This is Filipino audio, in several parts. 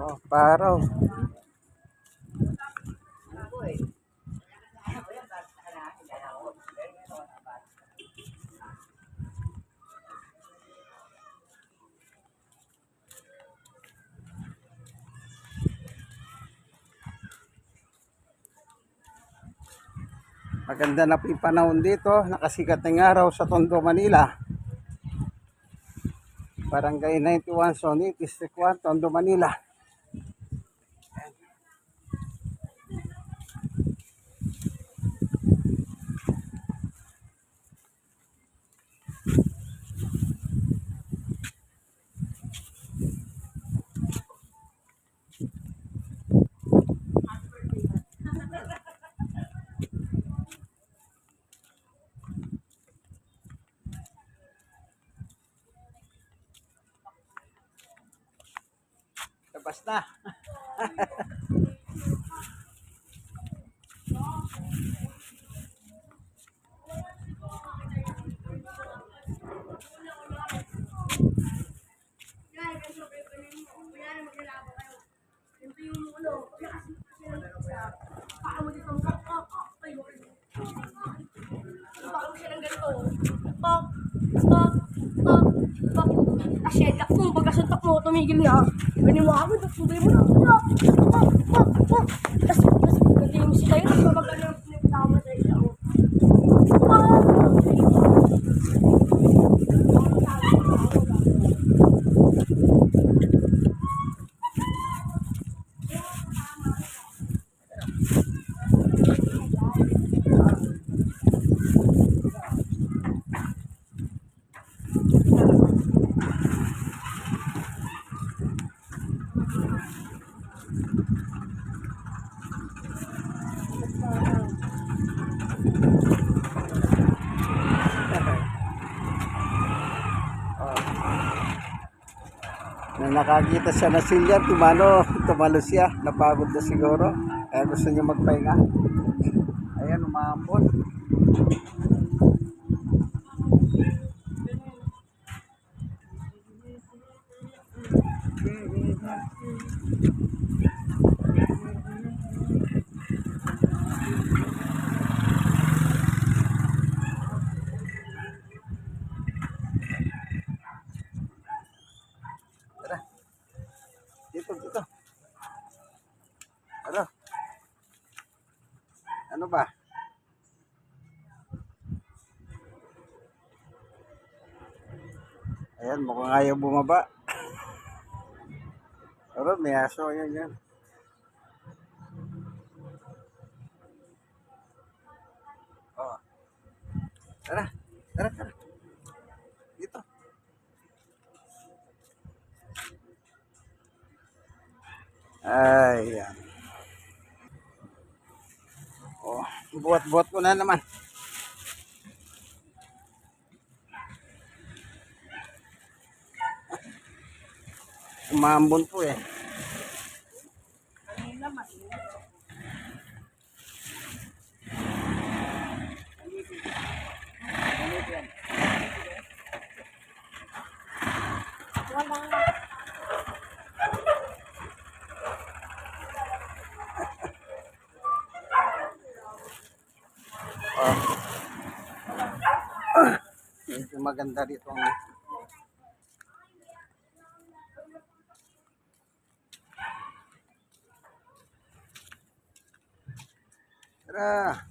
Oh, paraw. Maganda na po yung panahon dito. Nakasikat ng araw sa Tondo, Manila. Barangay 91, Zone 8, District 1, Tondo, Manila. Labas na. Pop, pop, pop. Asyenda mo, pagkasuntok mo, tumigil na. Ganyan mo ako, tapos mo na. Pop, pop, pop, pop. Tapos, tapos, ganyan mo sila yun, tapos magkano yung pinagtama sa iyo. Nung nakakita siya na silya, tumalo, tumalo siya. Napagod na siguro. Kaya gusto niya magpahinga. Ayan, umahapon. Tara. Dito, dito. Ano? Ano ba? Ayan, mukhang ayaw bumaba. Pero may aso, yan yan. Oh. Tara, tara, tara. Dito. Ayan. Oh, buhat-buhat ko na naman. Umambon po eh. Medyo maganda dito ang Tara.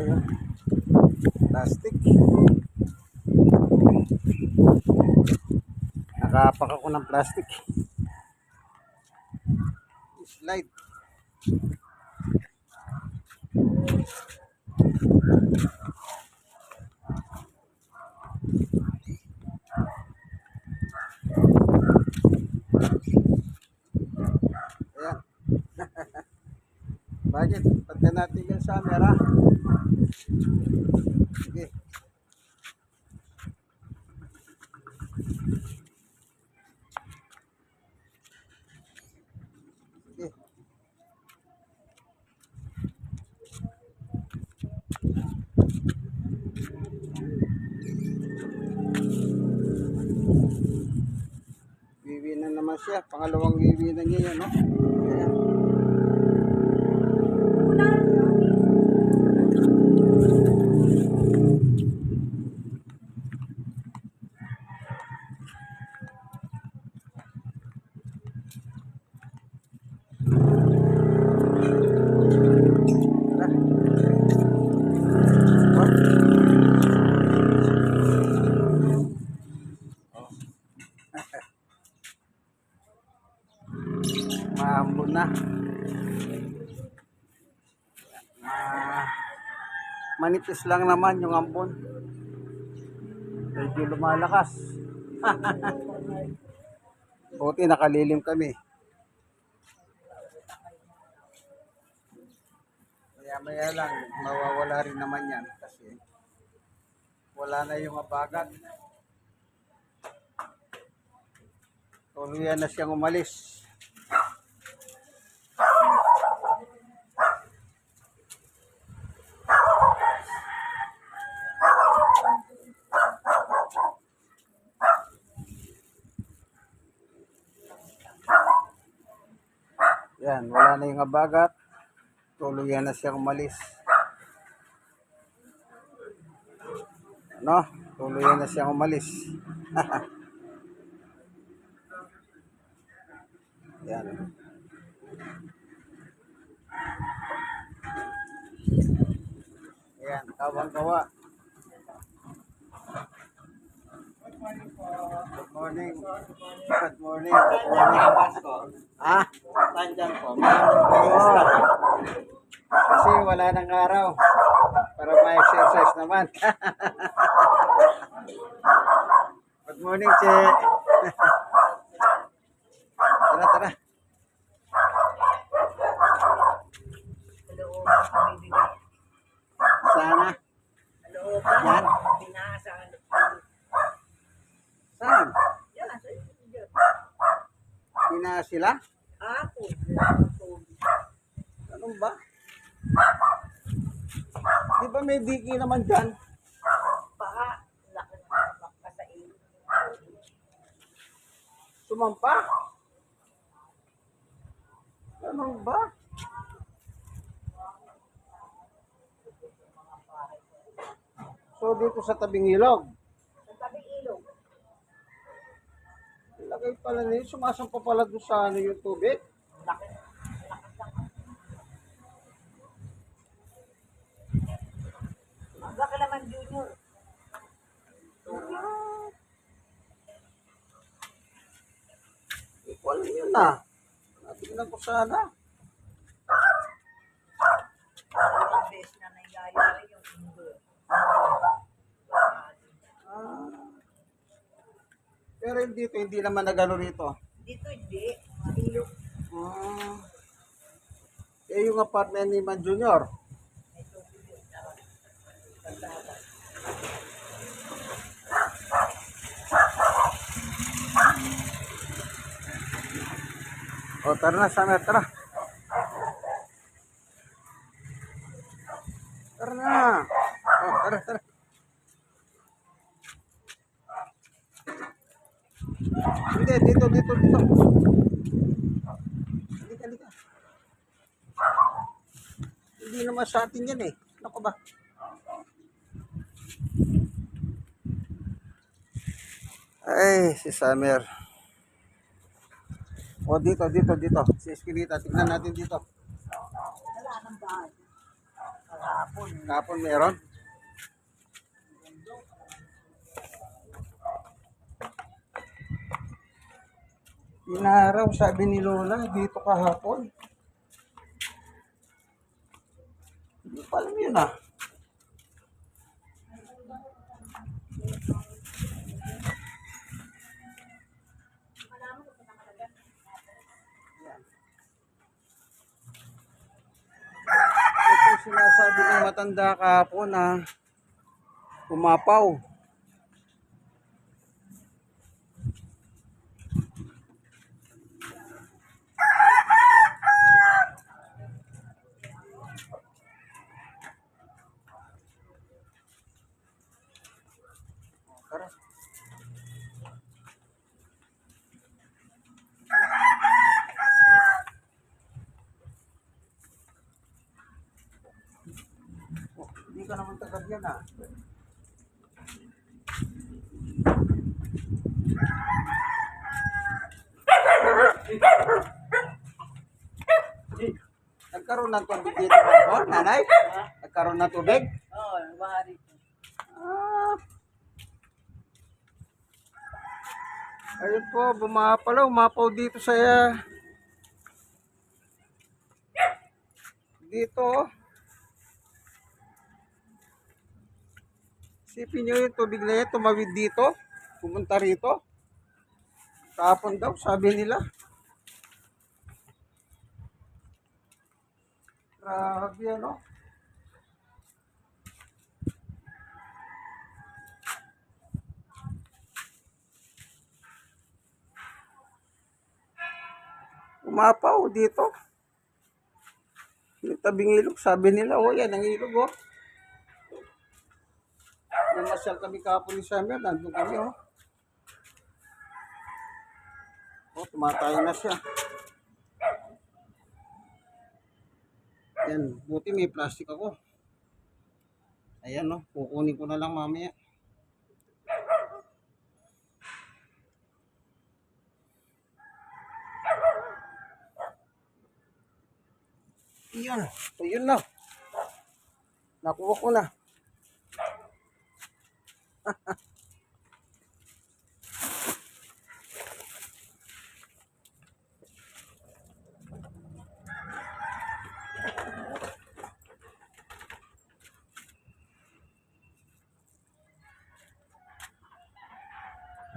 ba yun? Plastic. Nakapak ako ng plastic. Slide. Ayan. Bakit? Ba't natin sa camera? Sige. Wiwi na naman siya. Pangalawang wiwi na niya yun, no? Manipis lang naman yung ambon. Medyo lumalakas. Buti nakalilim kami. Maya maya lang, mawawala rin naman yan kasi wala na yung abagat. Tuluyan na siyang umalis. Yan, wala na yung abagat. Tuluyan na siyang umalis. Ano? Tuluyan na siyang umalis. Yan. Yan, kawang-kawa. Good morning. Good morning. Good morning. Ah? Nandyan po. Oo. Kasi wala nang araw. Para ma-exercise naman. Good morning, Che. tara, tara. Kalooban sa bibigay. Sana. Kalooban. Yan. Pinasa. Saan? Yan. sa inyo. Pina sila? Ako. Ano ba? Di ba may diki naman dyan? Paha. Laki pamak ka sa iyo. Sumampa? Ano ba? So dito sa tabing ilog. Sa tabing ilog. Lagay pala na yun. Sumasampa pala doon sa ano yung tubig. Ang laki naman junior. Equal yun na. Natingnan ko sana. Ang best na nangyayari yung mundo. Ah. Pero dito, hindi naman nagano rito. Dito hindi. Mga ilog. Ah. Eh, yung apartment ni Man Junior. O, tara na, Samer. Tara na. O, tara, tara. Hindi, dito, dito, dito. Halika, halika. Hindi naman sa atin yan eh. Ano ba? Ay, si Samer. O, dito, dito, dito. Si Esquilita, tignan natin dito. Wala nang bahay. Kahapon. Kapon meron? Inaraw, sabi ni Lola, dito kahapon. Hindi pa alam yun ah. Ito sinasabi sabi ng matanda kahapon na pumapaw. Tara. Oh, Hindi ka naman tagad yan ah. Nagkaroon ng tubig dito ba? Oh, nanay? Nagkaroon ng tubig? Oo, bahari ko. Ah. Ayun po, bumapalaw, umapaw dito sa dito. oh. Isipin nyo yung tubig na yan, tumawid dito, pumunta rito. Tapon daw, sabi nila. Grabe ano. Umapaw dito. Yung tabing ilog, sabi nila, oh yan ang ilog oh. Namasyal kami kapon ni Samuel, nandun kami oh. Oh, tumatay na siya. Yan, buti may plastic ako. Ayan oh, kukunin ko na lang mamaya. Iyan. So, yun na. Nakuha ko na.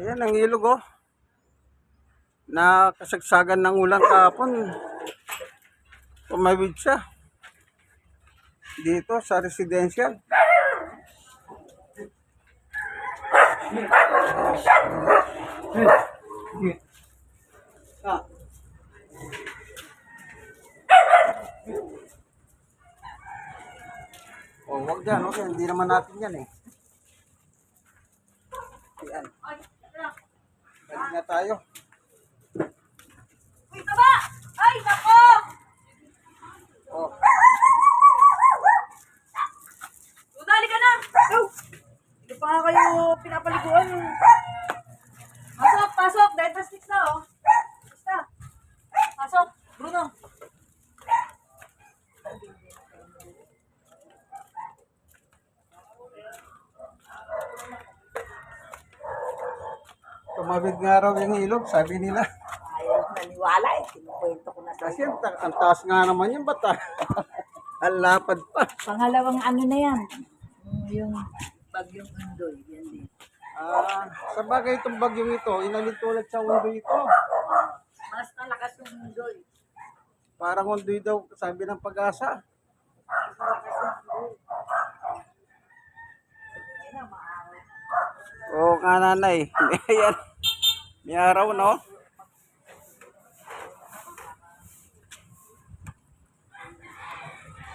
Ayan ang ilog oh. Nakasagsagan ng ulan kahapon. Tumawid siya. Dito sa residential. Ah. Oh, wag dyan, okay. Hindi naman natin yan eh. Yan. Balik na tayo. Uy, taba! Ay, nako! Oh, Udali ka na! Hindi pa nga kayo pinapaliguan. Pasok, pasok! Dahil na, oh. Basta. Pasok, Bruno. Tumawid nga raw yung ilog, sabi nila. Ayaw naniwala eh. Kinukwento ko na sa Kasi ang, ta- ang taas nga naman yung bata. ang lapad pa. Pangalawang ano na yan. Yung bagyong undoy. Yan din. Ah, sa bagay itong bagyong ito, inalit tulad sa undoy ito. Mas malakas yung undoy. Parang undoy daw, sabi ng pag-asa. Ayun na, maaari. Oo nga nanay. Ayan. May araw, no?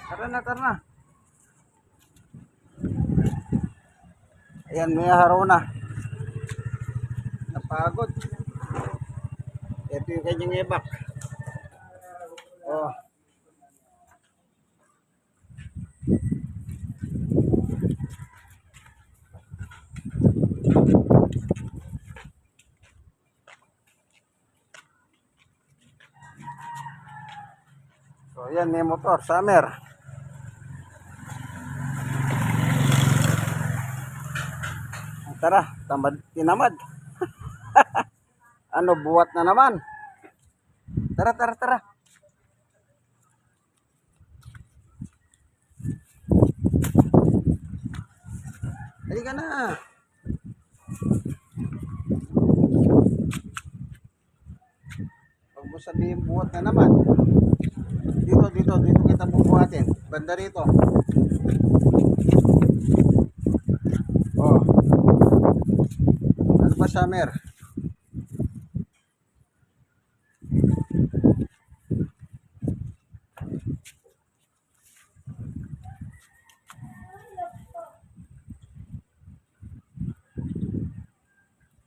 Tara na, tara na. Ayan, may araw na. Napagod. Ito yung kanyang ebak. Oh. Ayan, may motor. Summer. Tara, tamad, tinamad. ano, buwat na naman. Tara, tara, tara. Halika na. Huwag mo sabihin buhat na naman. Dito, dito, dito kita bubuhatin. Banda rito. Oh. Ano ba, Summer?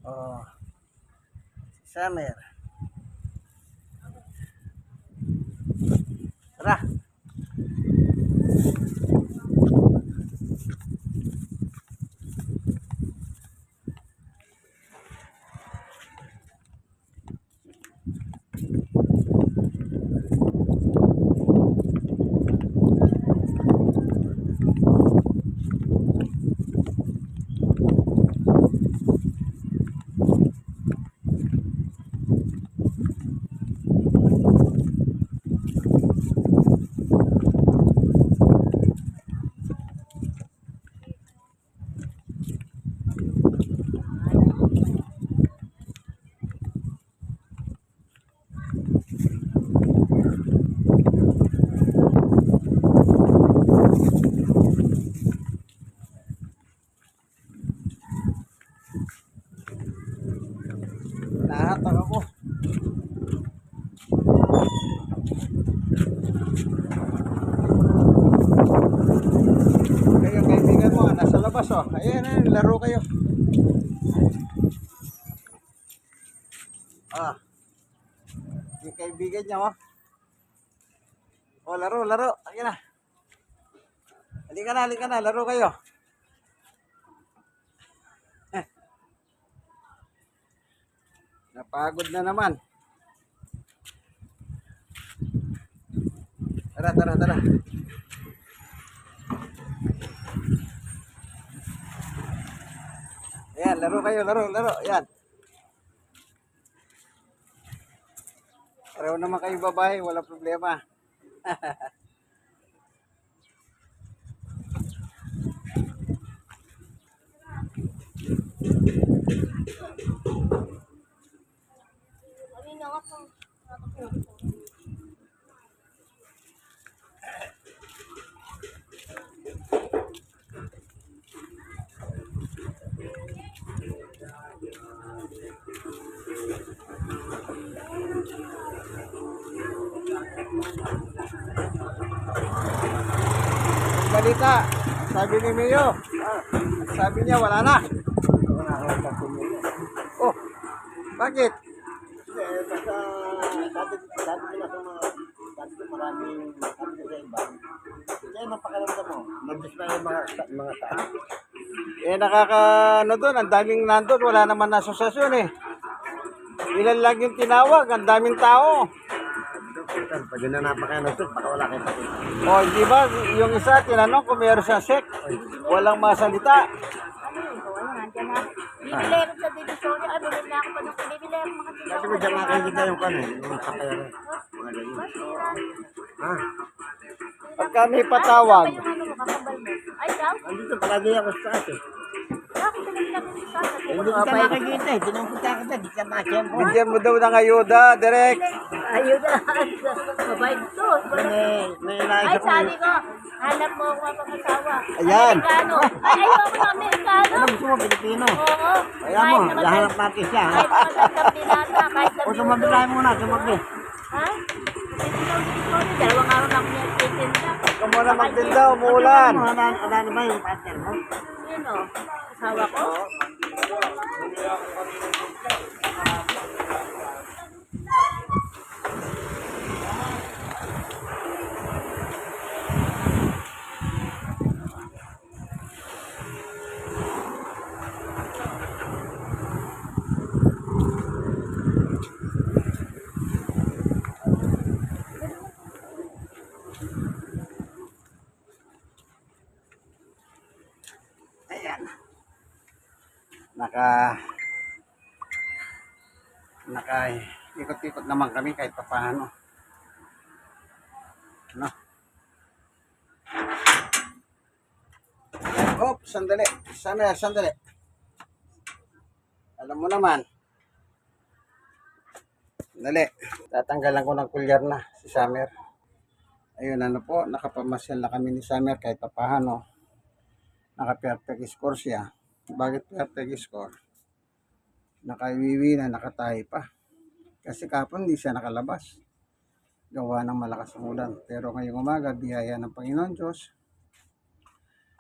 Oh. Summer. Tara. Nahatak ako. Kayo kaibigan mo, oh. Ayan, ayan, laro kayo. Ah. Yung kaibigan niya oh. Oh, laro, laro. Ayan na. Halika na, halika na, laro kayo. Napagod na naman. Tara, tara, tara. Ayan, laro kayo, laro, laro. Ayan. Pareho naman kayo babae, wala problema. ni Mayo, sabi niya wala na. Oh, bakit? Eh, basta sabi, sabi nila sa mga, sabi ko maraming sa iba. Kaya napakaramdam mo, mag-display yung mga, mga tao. Eh nakaka ano doon, ang daming nandun, wala naman na asosasyon eh. Ilan lang yung tinawag, ang daming tao. Pag yun na napakaano to, baka wala kayo pati. O, di ba, yung isa, tinanong kung meron siyang sek. Walang masalita. Ano yun? Oo, nandiyan na. Bibilero sa divisory. Ay, bumili na ako pa ng bibilero mga Sabi ko dyan nga kayo kita yung kano, yung kapayara. Mga ganyan. Ha? Pagka may patawag, Ano? Ay, daw? Andito, palagi ako sa taas Hindi kita nakikita eh, tinumputa kita, di ka makiyempo. bigyan mo daw ng ayuda, direct. Ayun na. Mabait to. May, may Ay, naisip ko sabi ko, hanap mo ako mapag-asawa. Ayan. Amerikano. Ay, ayoko ng Amerikano. Ano gusto mo, Pilipino? Oo. Kaya mo, lahanap natin siya. ha? Kahit magandang binata, kahit O sumabilahin muna, sumabi. Ha? Dalawang araw na ako nagtitinda. Huwag ka muna magtinda, umuulan. Ano, ano, ano, ba yung partner mo? Yun o. Asawa ko. Ayan. Naman kami kahit pa paano. No? Hop, sandali. Sana, sandali. Alam mo naman. Sandali. Tatanggalan ko ng kulyar na si Summer. Ayun, ano po, nakapamasyal na kami ni Summer kahit pa paano. Naka-perfect score siya. Bakit perfect score? Nakaiwiwi na, nakatahi pa. Kasi kapon hindi siya nakalabas. Gawa ng malakas ang ulan. Pero ngayong umaga, biyaya ng Panginoon Diyos.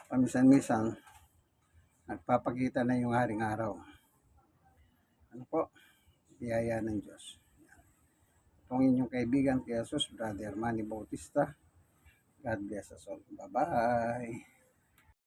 Pamisan-misan, nagpapakita na yung haring araw. Ano po? Biyaya ng Diyos. Itong inyong kaibigan, kay Jesus, Brother Manny Bautista. God bless us all. Bye-bye.